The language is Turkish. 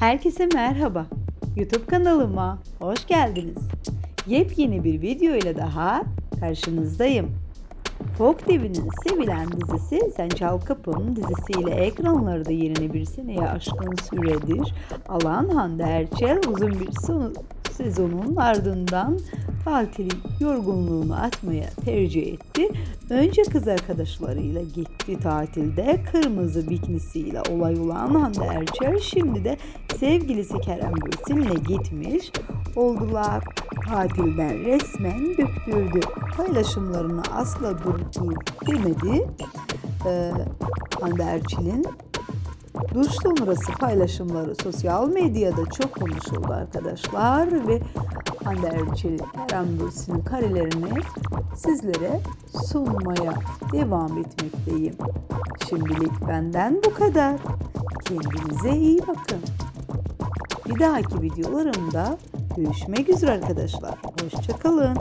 Herkese merhaba. YouTube kanalıma hoş geldiniz. Yepyeni bir video ile daha karşınızdayım. Folk TV'nin sevilen dizisi Sen Çal Kapım dizisiyle ekranlarda yerini bir seneye aşkın süredir alan Hande Erçel uzun bir sonu, sezonun ardından tatil yorgunluğunu atmaya tercih etti. Önce kız arkadaşlarıyla gitti tatilde. Kırmızı biknisiyle olay olan Hande Erçel şimdi de sevgilisi Kerem Bürsin'le gitmiş. Oldular tatilden resmen döktürdü. Paylaşımlarını asla durdur demedi. Ee, Hande Erçel'in Duş sonrası paylaşımları sosyal medyada çok konuşuldu arkadaşlar ve Hande Erçel, Kerem Bürsin'in karelerini sizlere sunmaya devam etmekteyim. Şimdilik benden bu kadar. Kendinize iyi bakın. Bir dahaki videolarımda görüşmek üzere arkadaşlar. Hoşçakalın.